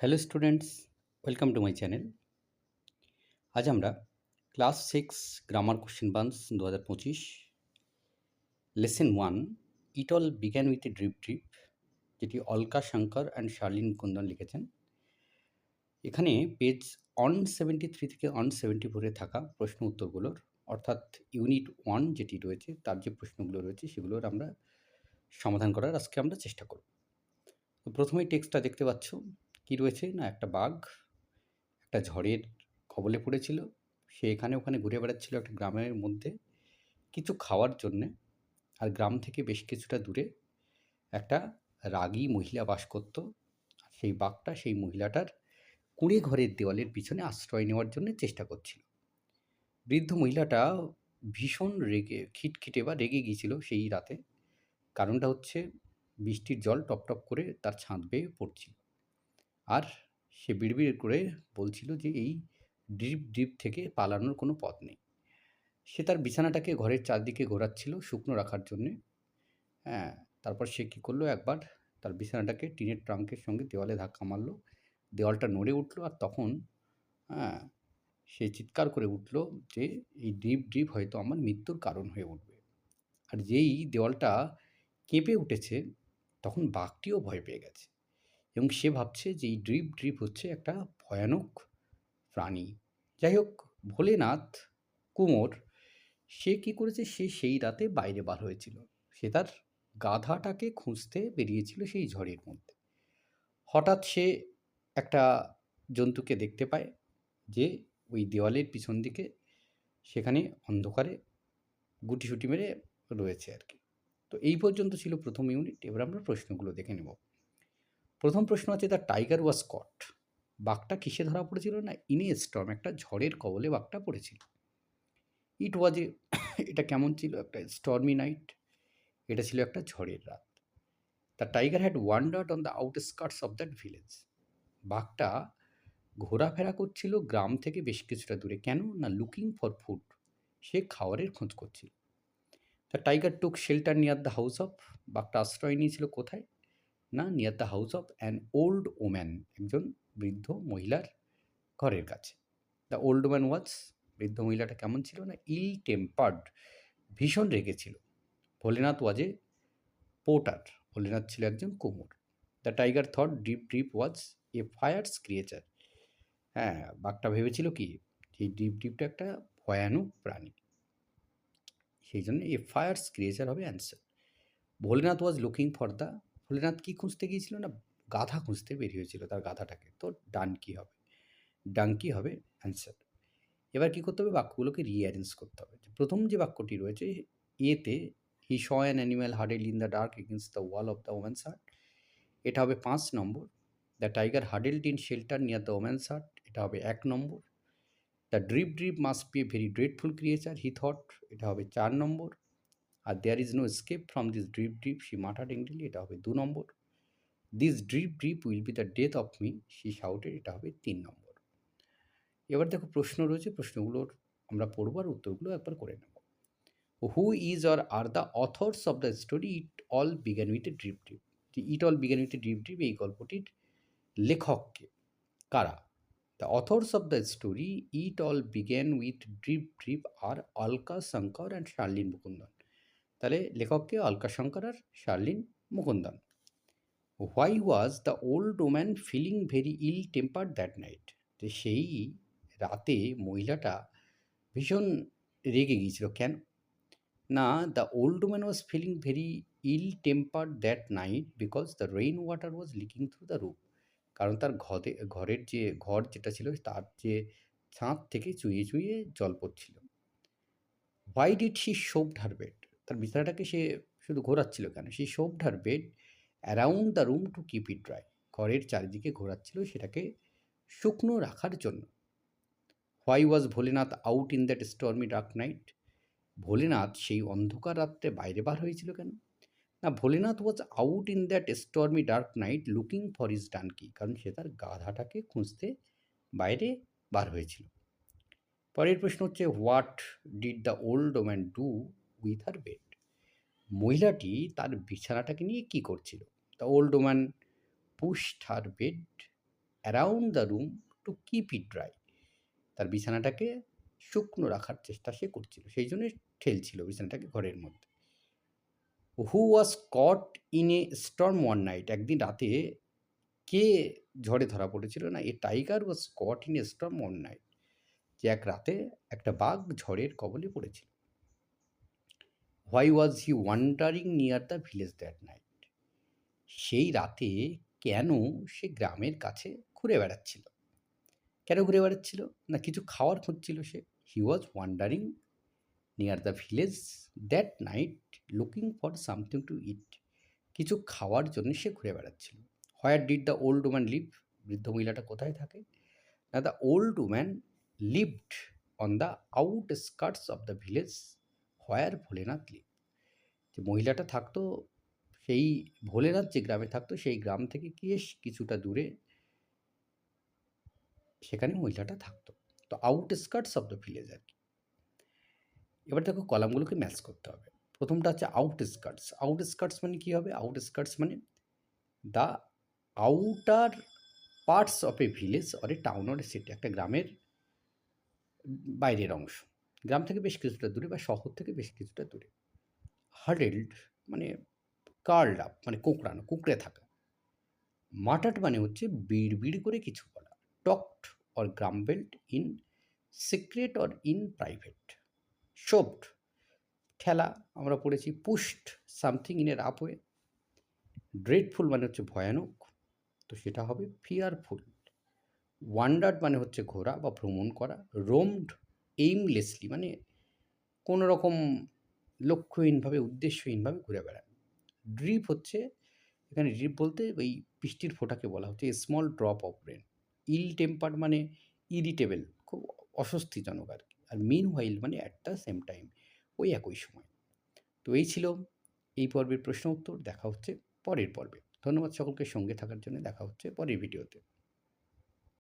Hello students, welcome to my channel. আজ আমরা class six grammar question banks দু হাজার পঁচিশ, lesson one, it all began with a drip drip যেটি Alka Shankar and Sharlin Kundan লিখেছেন। এখানে পেজ অন সেভেন্টি থ্রি থেকে অন সেভেন্টি ফোরে থাকা প্রশ্ন উত্তরগুলোর, অর্থাৎ ইউনিট ওয়ান যেটি রয়েছে, তার যে প্রশ্নগুলো রয়েছে, সেগুলোর আমরা সমাধান করার আজকে আমরা চেষ্টা করব। তো প্রথমেই টেক্সটটা দেখতে পাচ্ছ। কি রয়েছে না? একটা বাঘ, একটা ঝড়ের কবলে পড়েছিল। সে এখানে ওখানে ঘুরে বেড়াচ্ছিল একটা গ্রামের মধ্যে কিছু খাওয়ার জন্যে। আর গ্রাম থেকে বেশ কিছুটা দূরে একটা রাগী মহিলা বাস করত। সেই বাঘটা সেই মহিলাটার কুঁড়ে ঘরের দেওয়ালের পিছনে আশ্রয় নেওয়ার জন্য চেষ্টা করছিল। বৃদ্ধ মহিলাটা ভীষণ রেগে, খিটখিটে বা রেগে গিয়েছিল সেই রাতে। কারণটা হচ্ছে বৃষ্টির জল টপ টপ করে তার ছাদ বেয়ে পড়ছিল। আর সে বিড়বিড় করে বলছিল যে, এই ড্রিপ ড্রিপ থেকে পালানোর কোনো পথ নেই। সে তার বিছানাটাকে ঘরের চারদিকে ঘোরাচ্ছিল শুকনো রাখার জন্যে। হ্যাঁ তারপর সে কী করল একবার? তার বিছানাটাকে টিনের ট্রাঙ্কের সঙ্গে দেওয়ালে ধাক্কা মারলো। দেওয়ালটা নড়ে উঠল আর তখন হ্যাঁ সে চিৎকার করে উঠল যে, এই ড্রিপ ড্রিপ হয়তো আমার মৃত্যুর কারণ হয়ে উঠবে। আর যেই দেওয়ালটা কেঁপে উঠেছে, তখন বাঘটিও ভয় পেয়ে গেছে। এবং সে ভাবছে যে এই ড্রিপ ড্রিপ হচ্ছে একটা ভয়ানক প্রাণী। যাই হোক, ভোলেনাথ কুমোর, সে কী করেছে? সে সেই রাতে বাইরে বার হয়েছিল। সে তার গাধাটাকে খুঁজতে বেরিয়েছিল সেই ঝড়ের মধ্যে। হঠাৎ সে একটা জন্তুকে দেখতে পায় যে ওই দেওয়ালের পিছন দিকে সেখানে অন্ধকারে গুটিসুটি মেরে রয়েছে আর কি। তো এই পর্যন্ত ছিল প্রথম ইউনিট এবার আমরা প্রশ্নগুলো দেখে নেব। প্রথম প্রশ্ন আছে দ্য টাইগার ওয়াজ কট বাঘটা কিসে ধরা পড়েছিল না? ইনি স্টর্ম একটা ঝড়ের কবলে বাঘটা পড়েছিল। ইট ওয়াজ এটা কেমন ছিল? একটা স্টর্মি নাইট এটা ছিল একটা ঝড়ের রাত। The tiger had wandered on the outskirts of that village বাঘটা ঘোরাফেরা করছিল, গ্রাম থেকে বেশ কিছুটা দূরে। কেন না লুকিং ফর ফুড সে খাওয়ারের খোঁজ করছিল। The tiger took shelter near the house of বাঘটা আশ্রয় নিয়েছিল কোথায়? না? Near the house of an old woman একজন বৃদ্ধ মহিলার ঘরের কাছে। দ্য ওল্ড ওম্যান ওয়াজ বৃদ্ধ মহিলাটা কেমন ছিল না? ইল টেম্পার্ড ভীষণ রেগেছিল Bholenath was a porter Bholenath ছিল একজন কুমোর। The tiger thought drip drip was a fierce creature হ্যাঁ বাঘটা ভেবেছিল কি এই ডিপ ডিপটা একটা ভয়ানক প্রাণী। সেই জন্য এ ফায়ার্স ক্রিয়েচার হবে answer Bholenath was looking for the Bholenath কী খুঁজতে গিয়েছিল না? গাধা খুঁজতে বেরিয়ে বেরিয়েছিল তার গাধাটাকে। তো ডান কী হবে? ডান ডাঙ্কি হবে? অ্যান্সার এবার কী করতে হবে? বাক্যগুলোকে রিঅ্যারেঞ্জ করতে হবে। প্রথম যে বাক্যটি রয়েছে, এতে he saw an animal হার্ডেল in the dark against the wall of the woman's hut এটা হবে পাঁচ নম্বর। The tiger huddled in shelter near the woman's hut এটা হবে এক নম্বর। The drip drip must be a very dreadful creature he thought এটা হবে চার নম্বর। আর there is no escape from this drip drip she muttered angrily এটা হবে দু নম্বর। This drip drip will be the death of me she shouted এটা হবে তিন নম্বর। এবার দেখো প্রশ্ন রয়েছে প্রশ্নগুলোর আমরা পড়ব আর উত্তরগুলো একবার করে নেব। Who is or are the authors of the story it all began with a drip drip it all began with a drip drip এই গল্পটির লেখককে। কারা? The authors of the story it all began with drip drip are Alka Shankar and Sharleen Mukundan তাহলে লেখককে অলকা শঙ্কর আর Sharleen Mukundan. Why was the old woman feeling very ill temper that night যে সেই রাতে মহিলাটা ভীষণ রেগে গিয়েছিল। কেন? না the old woman was feeling very ill temper that night because the rain water was leaking through the roof কারণ তার ঘরে, ঘরের যে ঘর যেটা ছিল, তার যে ছাদ থেকে চুইয়ে চুইয়ে জল পড়ছিল। Why did she shove bed তার বিছানাটাকে সে শুধু ঘোরাচ্ছিল কেন? Shoved her bed around the room to keep it dry ঘরের চারিদিকে ঘোরাচ্ছিল সেটাকে শুকনো রাখার জন্য। Why was Bholenath out in that stormy dark night Bholenath সেই অন্ধকার রাত্রে বাইরে বার হয়েছিল কেন? না, Bholenath was out in that stormy dark night looking for his donkey কারণ সে তার গাধাটাকে খুঁজতে বাইরে বার হয়েছিল। পরের প্রশ্ন হচ্ছে what did the old woman do with her bed. মহিলাটি তার বিছানাটাকে নিয়ে কি করছিল? The old woman pushed her bed around the room to keep it dry তার বিছানাটাকে শুকনো রাখার চেষ্টা সে করছিল, সেই জন্য ঠেলছিল বিছানাটাকে ঘরের মধ্যে। Who was caught in a storm one night একদিন রাতে কে ঝড়ে ধরা পড়েছিল না? A tiger was caught in a storm one night যে এক রাতে একটা বাঘ ঝড়ের কবলে পড়েছিল। Why was he wandering near the village that night সেই রাতে কেন সে গ্রামের কাছে ঘুরে বেড়াচ্ছিল? কেন ঘুরে বেড়াচ্ছিল? না কিছু খাওয়ার খুঁজছিল সে? He was wandering near the village that night looking for something to eat কিছু খাওয়ার জন্য সে ঘুরে বেড়াচ্ছিল। Where did the old woman live বৃদ্ধ মহিলাটা কোথায় থাকে? না the old woman lived on the outskirts of the village where Bholenath live যে মহিলাটা থাকতো, সেই ভোলেনাথ যে গ্রামে থাকতো, সেই গ্রাম থেকে বেশ কিছুটা দূরে সেখানে মহিলাটা থাকতো। তো outskirts of the village আর কি। এবার দেখো কলামগুলোকে ম্যাচ করতে হবে। প্রথমটা হচ্ছে আউট স্কার্টস আউট স্কার্টস মানে কী হবে? আউট স্কার্টস মানে the outer parts of a village or a town or a city একটা গ্রামের বাইরের অংশ। গ্রাম থেকে বেশ কিছুটা দূরে বা শহর থেকে বেশ কিছুটা দূরে। হার্ডেলড মানে কার্ড আপ মানে কোঁকড়ানো, কুঁকড়ে থাকা। মাটাট মানে হচ্ছে বিড় বিড় করে কিছু বলা। Talked or grumbled in, secret or in private. Shoved, ঠেলা, আমরা পড়েছি পুস্ট সামথিং ইন এর আপওয়ে ড্রেডফুল মানে হচ্ছে ভয়ানক, তো সেটা হবে ফিয়ারফুল। ওয়ান্ডার্ড মানে হচ্ছে ঘোরা বা ভ্রমণ করা। রোমড এইমলেসলি মানে কোনো রকম লক্ষ্যহীনভাবে, উদ্দেশ্যহীনভাবে ঘুরে বেড়ানো ড্রিপ হচ্ছে, এখানে ড্রিপ বলতে ওই বৃষ্টির ফোঁটাকে বলা হচ্ছে small drop of rain ill temper মানে ইরিটেবল খুব অস্বস্তিজনক আর কি। আর মিন হোয়াইল মানে অ্যাট দ্য সেম টাইম ওই একই সময়। তো এই ছিল এই পর্বের প্রশ্ন উত্তর, দেখা হচ্ছে পরের পর্বে। ধন্যবাদ সকলকে, সঙ্গে থাকার জন্য দেখা হচ্ছে পরের ভিডিওতে।